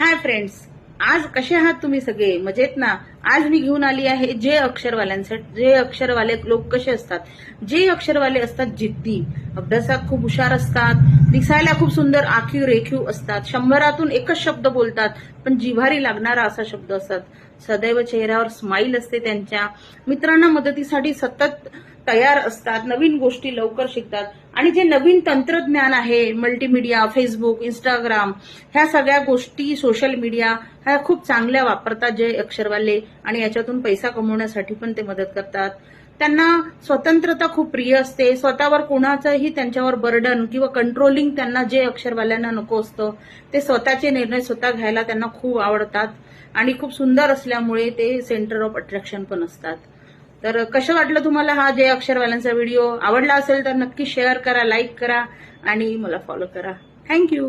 Hi friends आज कसे आहात तुम्ही सगळे? मजेत ना? आज मी घेऊन आली आहे जे अक्षरवाल्यांसाठी जे अक्षरवाले लोक कसे असतात? जे अक्षरवाले असतात जिद्दी. अभ्यासात खूप हुशार असतात. दिसायला खूप सुंदर आखीव रेखीव असतात. शंभरातून एकच शब्द बोलतात पण जिव्हारी लागणारा असा शब्द असतात. सदैव चेहऱ्यावर स्माईल असते त्यांच्या. मित्रांना मदतीसाठी सतत तयार असतात नवीन गोष्टी लवकर शिकतात. आणि जे नवीन तंत्रज्ञान आहे मल्टीमीडिया फेसबुक इंस्टाग्राम ह्या सगळ्या गोष्टी सोशल मीडिया ह्या खूप चांगल्या वापरतात जे अक्षरवाले आणि याच्यातून पैसा कमवण्यासाठी पण ते मदत करतात. त्यांना स्वतंत्रता खूप प्रिय असते. स्वतःवर कोणाचंही त्यांच्यावर बर्डन किंवा कंट्रोलिंग त्यांना जे अक्षरवाल्यांना नको असतं. ते स्वतःचे निर्णय स्वतः घ्यायला त्यांना खूप आवडतात आणि खूप सुंदर असल्यामुळे ते सेंटर ऑफ अट्रॅक्शन पण असतात. तर कसं वाटलं तुम्हाला हा जय अक्षरवाल्यांचा व्हिडिओ आवडला असेल तर नक्की शेअर करा लाईक करा आणि मला फॉलो करा. थँक्यू